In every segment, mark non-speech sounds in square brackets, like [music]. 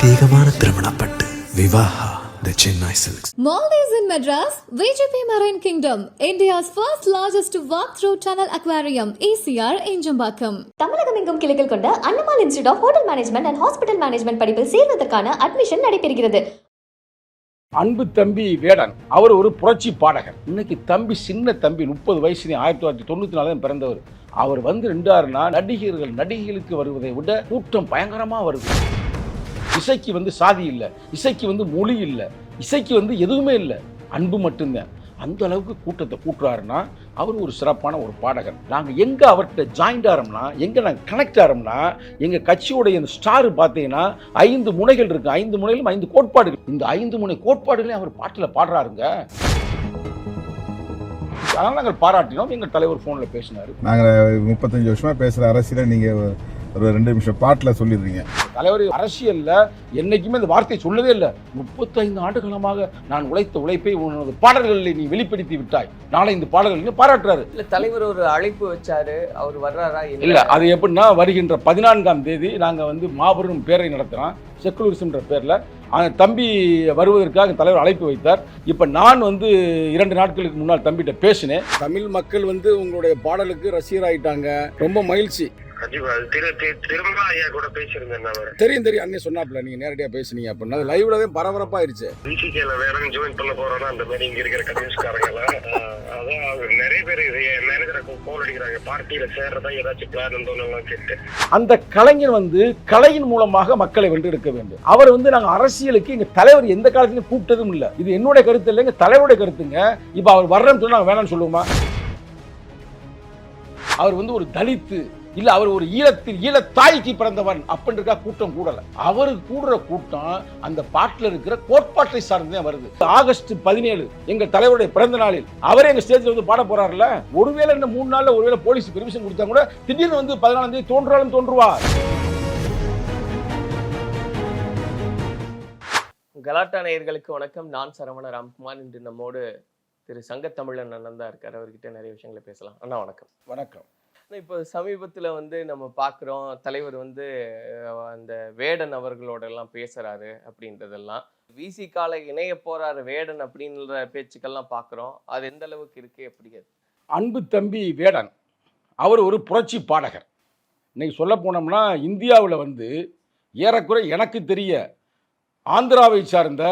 பிரத்யேகமான திருமணப்பட்டு Vivaha the Chennai silks Maldives in Madras, VGP Marine Kingdom, India's first largest walk-through tunnel aquarium, ECR Injambakam. தமிழகம் எங்கும் கிளைகள் கொண்ட Annamal institute of hotel management and hospital management படிப்பில் சேர்வதற்கான admission நடைபெறுகிறது. அன்பு தம்பி வேடன் அவர் ஒரு புரட்சி பாடகர். இன்னைக்கு தம்பி சின்ன தம்பி முப்பது வயசுல ஆயிரத்தி தொள்ளாயிரத்தி தொண்ணூத்தி நாலு தான் பிறந்தவர். அவர் வந்து ரெண்டாருனா நடிகர்கள் நடிகைகளுக்கு வருவதை விட கூட்டம் பயங்கரமா வருது. இசைக்கு வந்து சாதி இல்லை இசைக்கு வந்து மொழி இல்லை இசைக்கு வந்து எதுவுமே இல்லை. அன்பு மட்டும்தான். அந்த அளவுக்கு கூட்டத்தை கூட்டுறாருன்னா அவர் ஒரு சிறப்பான ஒரு பாடகர். நாங்கள் எங்கே அவர்கிட்ட ஜாயிண்ட் ஆகிறோம்னா எங்கே நாங்கள் கனெக்ட் ஆகிறோம்னா எங்கள் கட்சியோடைய இந்த ஸ்டார் பார்த்தீங்கன்னா ஐந்து முனைகள் இருக்குது ஐந்து முனையிலும் ஐந்து கோட்பாடுகள். இந்த ஐந்து முனை கோட்பாடுகளையும் அவர் பாட்டில் பாடுறாருங்க. அதனால் நாங்கள் பாராட்டினோம். எங்கள் தலைவர் ஃபோனில் பேசினார். நாங்கள் முப்பத்தஞ்சு வருஷமாக பேசுகிற அரசியலை நீங்கள் ஒரு ரெண்டு நிமிஷம் பாட்டில் சொல்லிடுறீங்க. தலைவர் அரசியல்ல என்னைக்குமே இந்த வார்த்தை சொல்லவே இல்லை. முப்பத்தைந்து ஆண்டுகாலமாக நான் உழைத்த உழைப்பை உனது பாடல்களில் நீ வெளிப்படுத்தி விட்டாய். நாளை இந்த பாடல்கள் பாராட்டுறாரு. இல்ல தலைவர் ஒரு அழைப்பு வச்சாரு. அவர் வர்றாரா? இல்ல? அது எப்படின்னா வருகின்ற பதினான்காம் தேதி நாங்க வந்து மாபெரும் பேரை நடத்துறோம். செக்குலரிசம்ன்ற பேர்ல. அந்த தம்பி வருவதற்காக தலைவர் அழைப்பு வைத்தார். இப்ப நான் வந்து இரண்டு நாட்களுக்கு முன்னால் தம்பிகிட்ட பேசினேன். தமிழ் மக்கள் வந்து உங்களுடைய பாடலுக்கு ரசிகராயிட்டாங்க. ரொம்ப மகிழ்ச்சி. கண்டிப்பா. திரும்ப ஐயா கூட பேசியிருந்தேன் நான் தெரியும் தெரியும். அண்ணே சொன்னாப்ல நீங்க நேரடியா பேசுனீங்க அப்படின்னா. அது லைவ்ல தான் பரபரப்பாயிருச்சு பிசிகேல வேற ஜாயின் பண்ண போறோம்னா அந்த மாதிரி இங்க இருக்கிற கம்யூனிஸ்ட்காரங்களாம் அதான் நிறைய பேர் மேனேஜரை கோல் அடிக்கிறாங்க. பார்ட்டியில சேர்றதா ஏதாச்சும் பிளான் இருந்தோம்னு கேட்டு. அந்த கலைஞர் வந்து கலையின் மூலமாக மக்களை வென்றெடுக்க வேண்டும். அவர் வந்து நாங்க அரசியலுக்கு எங்க தலைவர் எந்த காலத்திலும் கூப்பிட்டதும் இல்ல. இது என்னுடைய கருத்து இல்லை எங்க தலைவருடைய கருத்துங்க. இப்ப அவர் வர்றேன்னு சொன்னா வேணாம்னு சொல்லுவோமா? அவர் வந்து ஒரு தலித்து இல்ல அவர் ஒரு ஈழத்தில் ஈழத்தாய்க்கு பிறந்தவன் அப்படின்றக்கா கூட்டம் கூடல. அவரு கூடுற கூட்டம் அந்த பாட்டுல இருக்கிற கோட்பாட்டை சார்ந்துதான் வருது. ஆகஸ்ட் பதினேழு எங்க தலைவருடைய பிறந்த நாளில் அவரே எங்க ஸ்டேஜ்ல வந்து பாட போறாருல ஒருவேளை இந்த மூணு நாள்ல ஒருவேளை போலீஸ் பெர்மிஷன் கொடுத்தா கூட திடீர்னு வந்து பதினாலாம் தேதி தோன்றாலும் தோன்றுவார். கலாட்டா நேயர்களுக்கு வணக்கம். நான் சரவண ராம்குமார். இன்று நம்மோடு திரு சங்கத்தமிழன் அண்ணன் தான் இருக்காரு. அவர்கிட்ட நிறைய விஷயங்களை பேசலாம். அண்ணா வணக்கம். வணக்கம். இப்போ சமீபத்தில் வந்து நம்ம பார்க்குறோம் தலைவர் வந்து அந்த வேடன் அவர்களோட எல்லாம் பேசுகிறாரு அப்படின்றதெல்லாம். விசி கால இணைய போகிறாரு வேடன் அப்படின்ற பேச்சுக்கெல்லாம் பார்க்குறோம் அது எந்த அளவுக்கு இருக்கு? எப்படி அன்பு தம்பி வேடன் அவர் ஒரு புரட்சி பாடகர். இன்னைக்கு சொல்ல போனோம்னா இந்தியாவில் வந்து ஏறக்குறை எனக்கு தெரிய ஆந்திராவை சார்ந்த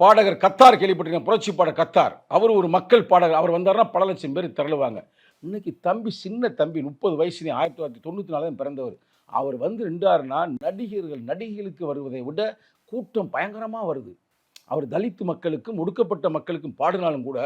பாடகர் கத்தார் கேள்விப்பட்டிருக்கேன். புரட்சி பாடகர் கத்தார். அவர் ஒரு மக்கள் பாடகர். அவர் வந்தார்னா பல லட்சம் பேர் திரளுவாங்க. இன்னைக்கு தம்பி சின்ன தம்பி முப்பது வயசுலேயும் ஆயிரத்தி தொள்ளாயிரத்தி தொண்ணூற்றி நாலு பிறந்தவர். அவர் வந்து ரெண்டாருன்னா நடிகர்கள் நடிகைகளுக்கு வருவதை விட கூட்டம் பயங்கரமாக வருது. அவர் தலித்து மக்களுக்கும் ஒடுக்கப்பட்ட மக்களுக்கும் பாடினாலும் கூட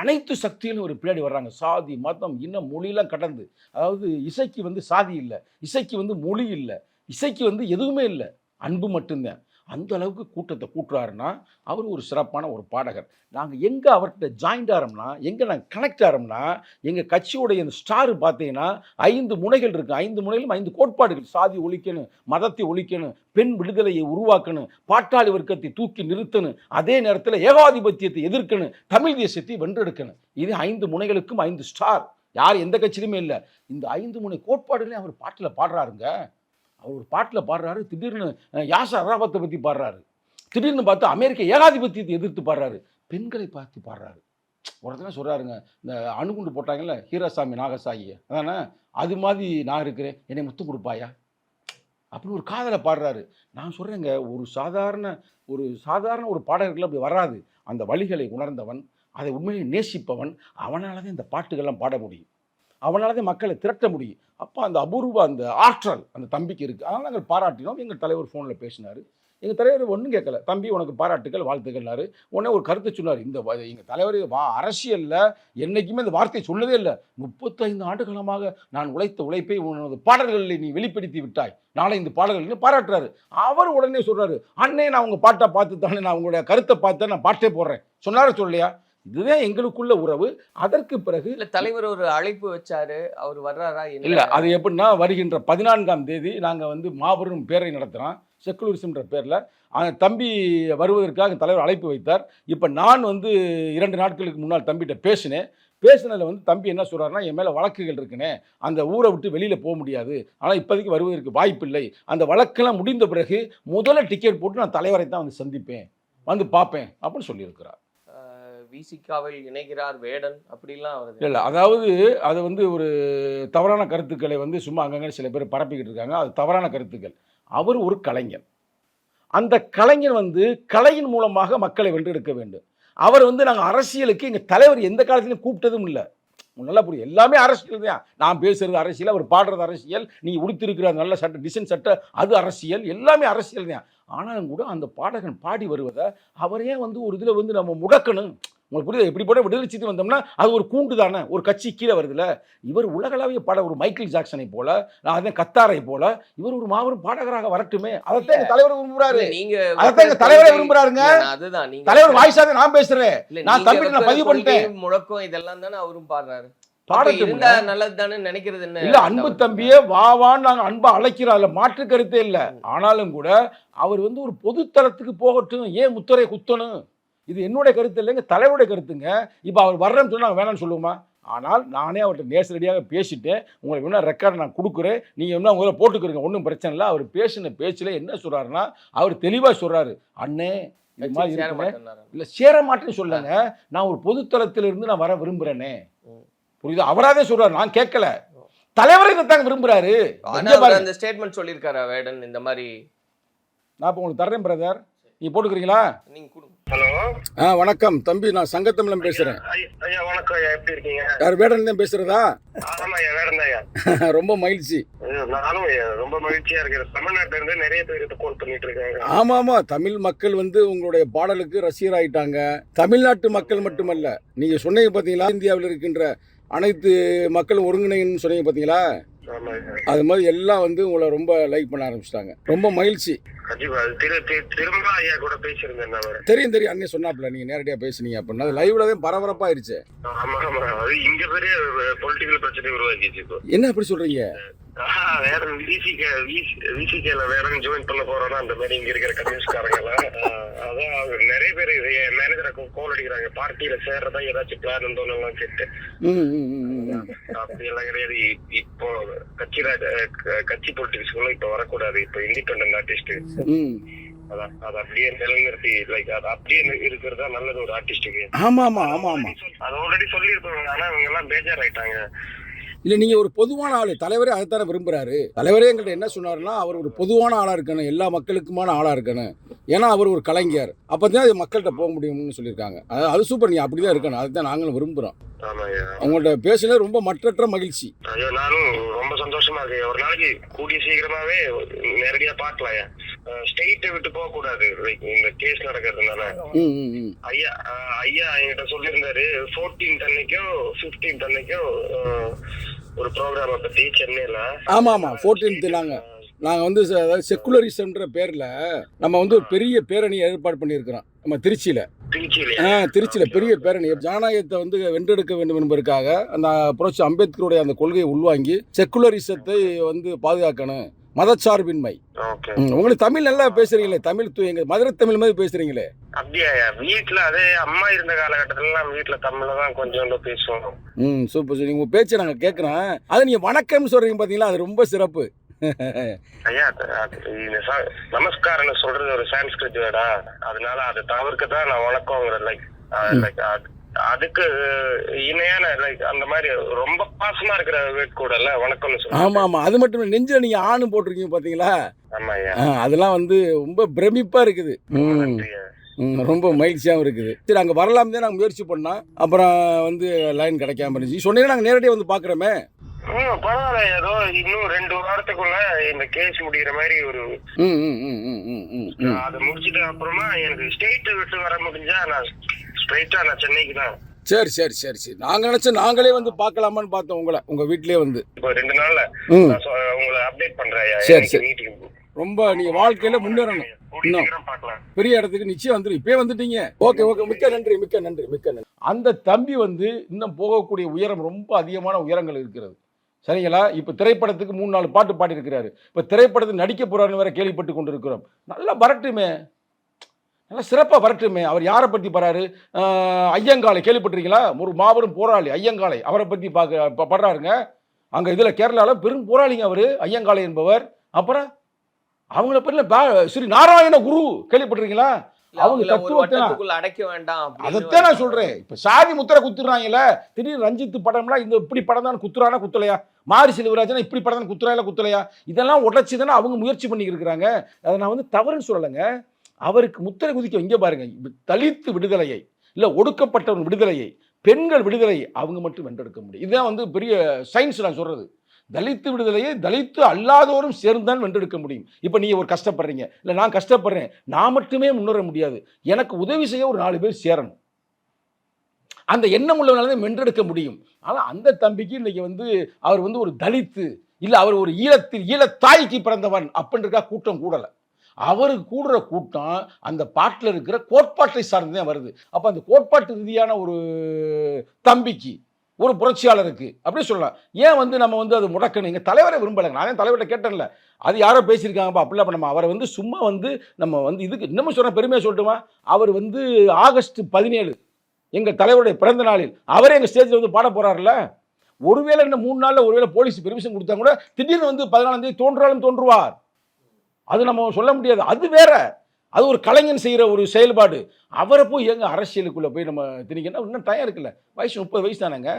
அனைத்து சக்திகளும் ஒரு பின்னாடி வர்றாங்க. சாதி மதம் இன்னும் மொழியெல்லாம் கடந்து. அதாவது இசைக்கு வந்து சாதி இல்லை. இசைக்கு வந்து மொழி இல்லை. இசைக்கு வந்து எதுவுமே இல்லை. அன்பு மட்டும்தான். அந்த அளவுக்கு கூட்டத்தை கூட்டுறாருன்னா அவர் ஒரு சிறப்பான ஒரு பாடகர். நாங்கள் எங்கே அவர்கிட்ட ஜாயிண்ட் ஆகிறோம்னா எங்கே நாங்கள் கனெக்ட் ஆகிறோம்னா எங்கள் கட்சியோடைய இந்த ஸ்டார் பார்த்தீங்கன்னா ஐந்து முனைகள் இருக்குது ஐந்து முனையிலும் ஐந்து கோட்பாடுகள். சாதி ஒழிக்கணும் மதத்தை ஒழிக்கணும் பெண் விடுதலையை உருவாக்கணும் பாட்டாளி வர்க்கத்தை தூக்கி நிறுத்தணும் அதே நேரத்தில் ஏகாதிபத்தியத்தை எதிர்க்கணும் தமிழ் தேசத்தை வென்றெடுக்கணும். இது ஐந்து முனைகளுக்கும் ஐந்து ஸ்டார் யார் எந்த கட்சியிலுமே இல்லை. இந்த ஐந்து முனை கோட்பாடுகளையும் அவர் பாட்டில் பாடுறாருங்க. அவர் ஒரு பாட்டில் பாடுறாரு திடீர்னு யாசர் அராபத்தை பற்றி பாடுறாரு. திடீர்னு பார்த்து அமெரிக்க ஏகாதிபத்தியத்தை எதிர்த்து பாடுறாரு. பெண்களை பார்த்து பாடுறாரு. ஒருத்தன சொல்கிறாருங்க இந்த அணுகுண்டு போட்டாங்கல்ல ஹீராசாமி நாகசாயி. அதானே? அது மாதிரி நான் இருக்கிறேன் என்னை முத்து கொடுப்பாயா? அப்படின்னு ஒரு காதலை பாடுறாரு. நான் சொல்கிறேங்க ஒரு சாதாரண ஒரு சாதாரண ஒரு பாடகர்கள் அப்படி வராது. அந்த வழிகளை உணர்ந்தவன் அதை உண்மையை நேசிப்பவன் அவனால தான் இந்த பாட்டுகள்லாம் பாட முடியும். அவனால் தான் மக்களை திரட்ட முடியும். அப்போ அந்த அபூர்வ அந்த ஆற்றல் அந்த தம்பிக்கு இருக்குது அதனால் நாங்கள் பாராட்டினோம். எங்கள் தலைவர் ஃபோனில் பேசினார். எங்கள் தலைவர் ஒன்றும் கேட்கல. தம்பி உனக்கு பாராட்டுகள் வாழ்த்துக்கள்னாரு. உடனே ஒரு கருத்தை சொன்னார். இந்த எங்கள் தலைவர் வா அரசியலில் என்றைக்குமே இந்த வார்த்தையை சொல்லதே இல்லை. முப்பத்தைந்து ஆண்டுகாலமாக நான் உழைத்த உழைப்பை உனது பாடல்களில் நீ வெளிப்படுத்தி விட்டாய். நாளை இந்த பாடல்கள் பாராட்டுறாரு. அவர் உடனே சொல்கிறாரு அண்ணே நான் உங்கள் பாட்டை பார்த்து தானே நான் உங்களுடைய கருத்தை பார்த்து நான் பாட்டே போடுறேன். சொன்னார சொல்லையா இதுதான் எங்களுக்குள்ள உறவு. அதற்கு பிறகு இல்ல தலைவர் ஒரு அழைப்பு வச்சாரு. அவர் வர்றாரா? இல்ல அது எப்படின்னா வருகின்ற பதினான்காம் தேதி நாங்க வந்து மாபெரும் பேரை நடத்துறோம். செக்குலரிசம்ன்ற பேர்ல. அந்த தம்பி வருவதற்காக தலைவர் அழைப்பு வைத்தார். இப்ப நான் வந்து இரண்டு நாட்களுக்கு முன்னால் தம்பிகிட்ட பேசினேன். பேசினதில் வந்து தம்பி என்ன சொல்கிறாருன்னா என் மேலே வழக்குகள் இருக்குனே. அந்த ஊரை விட்டு வெளியில் போக முடியாது. ஆனால் இப்போதைக்கு வருவதற்கு வாய்ப்பில்லை. அந்த வழக்கெல்லாம் முடிந்த பிறகு முதல்ல டிக்கெட் போட்டு நான் தலைவரை தான் வந்து சந்திப்பேன். வந்து பார்ப்பேன். அப்படின்னு சொல்லியிருக்கிறார். விசிகாவில் இணைகிறார் வேடன். அப்படிலாம் வருது இல்லை அதாவது அது வந்து ஒரு தவறான கருத்துக்களை வந்து சும்மா அங்கங்கே சில பேர் பரப்பிக்கிட்டு இருக்காங்க. அது தவறான கருத்துக்கள். அவர் ஒரு கலைஞர் அந்த கலைஞர் வந்து கலையின் மூலமாக மக்களை வென்றெடுக்க வேண்டும். அவர் வந்து நாங்கள் அரசியலுக்கு எங்கள் தலைவர் எந்த காலத்திலையும் கூப்பிட்டதும் இல்லை. நல்லா புரியும். எல்லாமே அரசியல் தான். நான் பேசுறது அரசியல் அவர் பாடுறது அரசியல் நீ உடுத்திருக்கிற நல்ல சட்டை டிசைன் சட்டை அது அரசியல் எல்லாமே அரசியல் தான். ஆனாலும் கூட அந்த பாடகன் பாடி வருவதை அவரே வந்து ஒரு இதில் வந்து நம்ம முடக்கணும். உங்களுக்கு புரியுது? எப்படி போட விடுதலை சித்து வந்தோம்னா அது ஒரு கூண்டு தானே? ஒரு கட்சி கீழே வருதுல்ல இவர் உலகளாவிய பாட ஒரு மைக்கேல் ஜாக்சனை போல அதே கத்தாரை போல இவர் ஒரு மாபெரும் பாடகராக வரட்டுமே? அதைத்தான் எங்க தலைவர் விரும்புறாரு. நீங்க அதைத்தான் எங்க தலைவரே விரும்புறாருங்க. அதுதான். நீங்க தலைவர் வாய்ஸாக நான் பேசுறேன். நான் தம்பிட்ட நான் பதிவு பண்ணிட்டேன். முழக்கம் இதெல்லாம் தானே அவரும் பாடுறாரு. நினைக்கிறது என்ன? இல்ல அன்பு தம்பியே வா வான்னு நாங்க அன்பா அழைக்கிறோம் அதுல மாற்று கருத்தே இல்ல. ஆனாலும் கூட அவர் வந்து ஒரு பொதுத்தளத்துக்கு போகட்டும். ஏன் முத்துரை குத்தணும்? இது என்னுடைய கருத்து இல்லைங்க தலைவருடைய கருத்துங்க. இப்போ அவர் வர்றேன்னு சொன்னா நாங்க வேணாம்னு சொல்லுவோமா? ஆனால் நானே அவர்கிட்ட நேசரடியாக பேசிட்டேன் உங்களுக்கு வேணா ரெக்கார்டு நான் கொடுக்குறேன். நீங்கள் வேணா உங்களை போட்டுக்கிறீங்க ஒன்றும் பிரச்சனை இல்லை. அவர் பேசின பேச்சில் என்ன சொல்றாருன்னா அவர் தெளிவாக சொல்றாரு அண்ணே இது மாதிரி. இல்லை சேர மாட்டேன்னு சொல்லுங்க நான் ஒரு பொதுத்தளத்துல இருந்து நான் வர விரும்புகிறேனே. புரியுதா? அவராதே சொல்றாரு நான் கேட்கல. தலைவரை இதைத்தாங்க பாருங்க. அந்த ஸ்டேட்மெண்ட் சொல்லியிருக்காரா வேடன் இந்த மாதிரி. நான் இப்போ உங்களுக்கு தர்றேன் பிரதர் நீ போட்டுக்கிறீங்களா? நீங்க கொடுங்க ஹலோ? ஆ வணக்கம். தம்பி நான் சங்கத்தமிழன் பேசுறேன். ஐயா வணக்கம் ஐயா. எப்படி இருக்கீங்க? யார் வேடன் தான் பேசுறதா? ஆமா ஐயா வேற ஐயா. [laughs] ரொம்ப மகிழ்ச்சி. நானும் ரொம்ப மகிழ்ச்சியா இருக்கிறேன். தமிழ்நாட்டுல இருந்து நிறைய பேர் கால் பண்ணிட்டு இருக்காங்க. ஆமா ஆமா. தமிழ் மக்கள் வந்து உங்களுடைய பாடலுக்கு ரசிகர் ஆயிட்டாங்க. தமிழ்நாட்டு மக்கள் மட்டுமல்ல நீங்க சொன்னீங்க பாத்தீங்களா? இந்தியாவில் இருக்கின்ற அனைத்து மக்களும் ஒருங்கிணைன்னு சொன்னீங்க பாத்தீங்களா? அது மாதிரி எல்லாம் வந்து உங்களை ரொம்ப லைக் பண்ண ஆரம்பிச்சிட்டாங்க. ரொம்ப மகிழ்ச்சி. தெரியும் தெரியும். அண்ணே சொன்னாப்ல நீங்க நேரடியா பேசுனீங்க அப்படின்னா. லைவ்ல பிரச்சனை உருவாக்கிச்சு இப்போ. என்ன அப்படி சொல்றீங்க? வேற விசிக விசிகேல வேற ஜாயின் பண்ண போறோம்னா அந்த மாதிரி இங்க இருக்கிற கம்யூனிஸ்ட்காரங்க எல்லாம் அதான் நிறைய பேர் மேனேஜரை கோல் அடிக்கிறாங்க. பார்ட்டியில சேர்றதா ஏதாச்சும் பிளான் இருந்தோன்னு எல்லாம் கேட்டு அப்படி எல்லாம் கிடையாது. இப்போ கட்சி கட்சி பொலிட்டிக்ஸ்க்குள்ள இப்ப வரக்கூடாது. இப்ப இண்டிபெண்டன்ட் ஆர்டிஸ்ட் அது அப்படியே நிலைநிறுத்தி லைக் அது அப்படியே இருக்கிறதா நல்லது ஒரு ஆர்டிஸ்டுக்கு ஆமா ஆமா ஆமா ஆமா. அது ஆல்ரெடி சொல்லியிருப்பாங்க. ஆனா இவங்க எல்லாம் பேஜார் ஆயிட்டாங்க இல்ல நீங்க ஒரு பொதுவான ஆளு. தலைவரே அதைத்தானே விரும்புறாரு. தலைவரே எங்கள்கிட்ட என்ன சொன்னாருன்னா அவர் ஒரு பொதுவான ஆளா இருக்கணும். எல்லா மக்களுக்குமான ஆளா இருக்கணும். ஏன்னா அவர் ஒரு கலைஞர். அப்பதான் அது மக்கள்கிட்ட போக முடியும்னு சொல்லியிருக்காங்க. அது அது சூப்பர் நீ அப்படிதான் இருக்கணும். அதுதான் நாங்களும் ஐயா உங்கள்ட்ட பேசுனது ரொம்ப மற்றற்ற மகிழ்ச்சி. ஐயோ நானும் ரொம்ப சந்தோஷமா இருக்கேன் ஒரு நாளைக்கு கூடிய சீக்கிரமாவே நேரடியா பார்க்கலாம் ஸ்டேட்டை விட்டு போக கூடாது. லைக் இந்த கேஸ் நடக்கிறதுனால. ஐயா ஐயா என்கிட்ட சொல்லியிருந்தாரு. ஃபோர்டீன்த் அன்னைக்கும் ஃபிஃப்டீன்த் அன்னைக்கும் ஒரு ப்ரோக்ராமை பத்தி சென்னையில. ஆமா ஆமா. ஃபோர்டீன்த் நாங்க. நாங்கள் வந்து செக்குலரிசம்ன்ற பேரில் நம்ம வந்து ஒரு பெரிய பேரணி ஏற்பாடு பண்ணியிருக்கிறோம். நம்ம திருச்சியில். திருச்சியில ஆ திருச்சியில் பெரிய பேரணி. ஜனநாயகத்தை வந்து வென்றெடுக்க வேண்டும் என்பதற்காக அந்த புரட்சி அம்பேத்கருடைய அந்த கொள்கையை உள்வாங்கி செக்குலரிசத்தை வந்து பாதுகாக்கணும். மதச்சார்பின்மை. உங்களுக்கு தமிழ் நல்லா பேசுறீங்களே தமிழ் எங்க மதுரை தமிழ் மாதிரி பேசுறீங்களே. அப்படியா வீட்டுல அதே அம்மா இருந்த காலகட்டத்துல எல்லாம் வீட்டுல தமிழ்ல தான் கொஞ்சம் பேசுவோம். ம் சூப்பர் சூப்பர். உங்கள் பேச்சை நாங்கள் கேட்குறோம் அது நீங்கள் வணக்கம்னு சொல்கிறீங்க பார்த்தீங்களா அது ரொம்ப சிறப்பு. ஐயா நமஸ்காரம்னு சொல்றது ஒரு சான்ஸ்கிரிட் வேர்டா. அதனால அது தவிர்க்க தான் நான் வணக்கங்கிற லைக் லைக் அதுக்கு இணையான லைக் அந்த மாதிரி ரொம்ப பாசமா இருக்கிற வேர்ட் கூட இல்ல வணக்கம்னு சொல்லுவாங்க. ஆமாம் ஆமாம் அது மட்டும் இல்லை நெஞ்சில் நீங்கள் ஆணு போட்டிருக்கீங்க ஆமா ஆ, அதெல்லாம் வந்து ரொம்ப பிரமிப்பாக இருக்குது. ரொம்ப மகிழ்ச்சியாகவும் இருக்குது. சரி அங்கே வரலாம் தான் நாங்கள் முயற்சி பண்ணோம் அப்புறம் வந்து லைன் கிடைக்காம இருந்துச்சு. சொன்னீங்கன்னா நாங்கள் நேரடியாக வந்து பார்க்குறோமே பரவாயில்ல. ஏதோ இன்னும் ரெண்டு வாரத்துக்குள்ள இந்த கேஸ் முடிகிற மாதிரி ஒரு அதை முடிச்சிட்டு அப்புறமா எனக்கு ஸ்டேட்டை விட்டு வர முடிஞ்சா நான் ஸ்ட்ரைட்டா நான் சென்னைக்கு தான். சரி சரி சரி சரி. நாங்கள் நினச்சோம் நாங்களே வந்து பார்க்கலாமான்னு பார்த்தோம் உங்களை. உங்கள் வீட்டிலே வந்து. இப்போ ரெண்டு நாள்ல உங்களை அப்டேட் பண்றேன். சரி, சரி. ரொம்ப நீங்கள் வாழ்க்கையில் முன்னேறணும். பெரிய இடத்துக்கு நிச்சயம் வந்துடும் இப்பயே வந்துட்டீங்க. Okay okay. மிக்க நன்றி மிக்க நன்றி மிக்க நன்றி. அந்த தம்பி வந்து இன்னும் போகக்கூடிய உயரம் ரொம்ப அதிகமான உயரங்கள் இருக்கிறது. சரிங்களா? இப்போ திரைப்படத்துக்கு மூணு நாலு பாட்டு பாடியிருக்கிறாரு. இப்போ திரைப்படத்துக்கு நடிக்க போறாருன்னு வேற கேள்விப்பட்டு கொண்டு இருக்கிறோம் நல்லா வரட்டுமே. சிறப்பாக வரட்டுமே. அவர் யாரை பற்றி பாராரு ஆஹ் ஐயங்காளை கேள்விப்பட்டிருக்கீங்களா? ஒரு மாபெரும் போராளி ஐயங்காளை. அவரை பற்றி பார்க்க படுறாருங்க. அங்கே இதில் கேரளாவில் பெரும் போராளிங்க அவர் ஐயங்காளை என்பவர். அப்புறம் அவங்கள பேர்ல பா- ஸ்ரீ நாராயண குரு கேள்விப்பட்டிருக்கீங்களா? அவங்க தத்துவத்தை அடைக்க வேண்டாம் அதைத்தான் நான் சொல்றேன். இப்ப சாதி முத்திரை குத்துறாங்கல்ல திடீர்னு ரஞ்சித் படம்னா இந்த இப்படி படம் தான் குத்துறானா குத்தலையா? மாரி செல்வராஜனா இப்படி படம் தான் குத்துறா குத்தலையா? இதெல்லாம் உடச்சி தானே அவங்க முயற்சி பண்ணிக்கிட்டு அதை நான் வந்து தவறுன்னு சொல்லலைங்க. அவருக்கு முத்திரை குதிக்க இங்கே பாருங்க தலித்து விடுதலையை இல்லை ஒடுக்கப்பட்டவன் விடுதலையை பெண்கள் விடுதலையை அவங்க மட்டும் வென்றெடுக்க முடியும். இதுதான் வந்து பெரிய சயின்ஸ் நான் சொல்கிறது தலித்து விடுதலையை தலித்து அல்லாதோரும் சேர்ந்தான் வென்றெடுக்க முடியும். இப்போ நீங்கள் ஒரு கஷ்டப்படுறீங்க. இல்லை நான் கஷ்டப்படுறேன். நான் மட்டுமே முன்னேற முடியாது. எனக்கு உதவி செய்ய ஒரு நாலு பேர் சேரணும். அந்த எண்ணம் உள்ளவனால தான் வென்றெடுக்க முடியும். ஆனால் அந்த தம்பிக்கு இன்றைக்கி வந்து அவர் வந்து ஒரு தலித்து இல்லை அவர் ஒரு ஈழத்தில் ஈழத்தாய்க்கு பிறந்தவன் அப்படின்றக்கா கூட்டம் கூடலை. அவருக்கு கூடுற கூட்டம் அந்த பாட்டில் இருக்கிற கோட்பாட்டை சார்ந்து தான் வருது. அப்போ அந்த கோட்பாட்டு ரீதியான ஒரு தம்பிக்கு ஒரு புரட்சியாளருக்கு அப்படி சொல்லலாம். ஏன் வந்து நம்ம வந்து அது முடக்கணும்? எங்கள் தலைவரை விரும்பலைங்க நான் தலைவர்கிட்ட கேட்டேன்ல. அது யாரோ பேசியிருக்காங்கப்பா. அப்படிலாம் நம்ம அவரை வந்து சும்மா வந்து நம்ம வந்து இதுக்கு இன்னமும் சொன்ன பெருமையாக சொல்லட்டுமா? அவர் வந்து ஆகஸ்ட் பதினேழு எங்கள் தலைவருடைய பிறந்த நாளில் அவரே எங்கள் ஸ்டேஜில் வந்து பாட போறாருல்ல ஒருவேளை இன்னும் மூணு நாளில் ஒருவேளை போலீஸ் பெர்மிஷன் கொடுத்தா கூட திடீர்னு வந்து பதினாலாம் தேதி தோன்றாலும் தோன்றுவார். அது நம்ம சொல்ல முடியாது. அது வேற. அது ஒரு கலைஞன் செய்கிற ஒரு செயல்பாடு. அவரை போய் எங்க அரசியலுக்குள்ளே போய் நம்ம திணிக்கணும் இன்னும் டைம் இருக்குல்ல. வயசு முப்பது வயசு தானேங்க.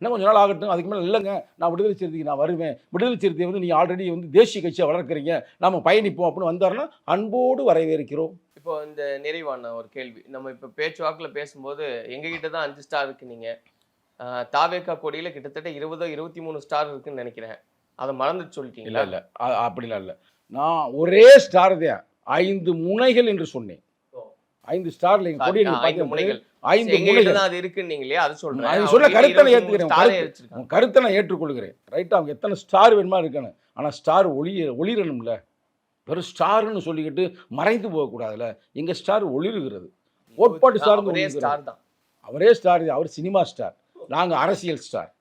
இன்னும் கொஞ்ச நாள் ஆகட்டும். அதுக்கு மேலே இல்லைங்க. நான் விடுதலை சிறுத்தைக்கு நான் வருவேன். விடுதலை சிறுத்தையை வந்து நீங்கள் ஆல்ரெடி வந்து தேசிய கட்சியை வளர்க்குறீங்க. நம்ம பயணிப்போம் அப்படின்னு வந்தாருன்னா அன்போடு வரவேற்கிறோம். இப்போ இந்த நிறைவான ஒரு கேள்வி. நம்ம இப்போ பேச்சுவாக்கில் பேசும்போது எங்ககிட்ட தான் அஞ்சு ஸ்டார் இருக்கு நீங்க. ஆஹ் தாவேக்கா கொடியில கிட்டத்தட்ட இருபதோ இருபத்தி மூணு ஸ்டார் இருக்குன்னு நினைக்கிறேன். அதை மறந்துட்டு சொல்லிட்டீங்களா? இல்லை அப்படிலாம் இல்லை. நான் ஒரே ஸ்டார் தான் ஐந்து முனைகள் என்று சொன்னேன். ஐந்து ஸ்டார்ல எங்க கொடி ஐந்து முனைகள். ஐந்து முனைகள். அது இருக்குன்னீங்களே அது சொல்றேன். அது சொல்ல கருத்தை நான் 23 ஏத்துக்கிறேன். ஸ்டாரே கருத்து- நான் ஏற்றுக்கொள்கிறேன். ரைட்டா அவங்க எத்தனை ஸ்டார் வேணுமா இருக்கணும் ஆனால் ஸ்டார் ஒளி ஒளிரணும்ல. வெறும் ஸ்டார்னு சொல்லிக்கிட்டு மறைந்து போகக்கூடாதுல்ல எங்க ஸ்டார் ஒளிருகிறது. கோட்பாடு சார்ந்து ஒரே ஒளிர்கிறது. ஸ்டார் தான். அவரே ஸ்டார் அவர் சினிமா ஸ்டார் நாங்க அரசியல் ஸ்டார்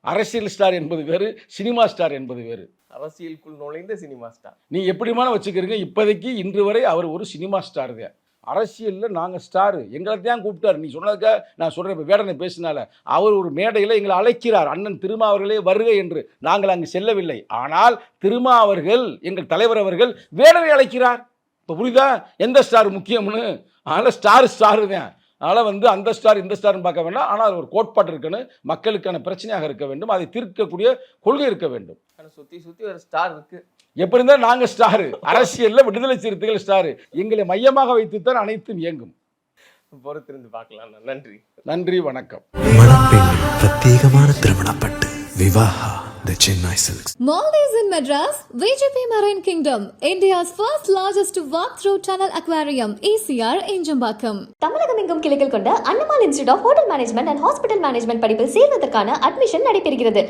அரசியல் ஸ்டார் என்பது வேறு சினிமா ஸ்டார் என்பது வேறு. அரசியலுக்குள் நுழைந்த சினிமா ஸ்டார். நீ எப்படிமான வச்சுக்கிறீங்க இப்போதைக்கு இன்று வரை அவர் ஒரு சினிமா ஸ்டாருங்க அரசியலில் நாங்கள் ஸ்டாரு. எங்களை தான் கூப்பிட்டாரு. நீ சொன்னதுக்க நான் சொல்கிறேன் இப்போ வேடனை பேசினால. அவர் ஒரு மேடையில் எங்களை அழைக்கிறார். அண்ணன் திருமா அவர்களே வருக என்று. நாங்கள் அங்கு செல்லவில்லை. ஆனால் திருமா அவர்கள் எங்கள் தலைவர் அவர்கள் வேடனை அழைக்கிறார். இப்போ புரியுதா? எந்த ஸ்டார் முக்கியம்னு? அதனால் ஸ்டார் ஸ்டாரு தான். அதனால் வந்து அந்த ஸ்டார் இந்த ஸ்டார்னு பார்க்க வேண்டாம். ஆனால் அது ஒரு கோட்பாடு இருக்கணும் மக்களுக்கான பிரச்சனையாக இருக்க வேண்டும். அதை தீர்க்கக்கூடிய கொள்கை இருக்க வேண்டும். சுத்தி சுத்தி ஒரு ஸ்டார் இருக்கு. எப்படி இருந்தாலும் நாங்க ஸ்டாரு அரசியல்ல விடுதலை சிறுத்தைகள் ஸ்டாரு எங்களை மையமாக வைத்துத்தான் அனைத்தும் இயங்கும். பொறுத்திருந்து பார்க்கலாம். நன்றி. நன்றி வணக்கம். பிரத்யேகமான திருமணப்பட்டு Vivaha the Chennai silks Maldives in Madras, VGP Marine Kingdom, India's first largest walk-through tunnel aquarium, ECR Injambakam. தமிழகம் எங்கும் கிளைகள் கொண்ட Annamal institute of hotel management and hospital management படிப்பில் சேர்வதற்கான அட்மிஷன் நடைபெறுகிறது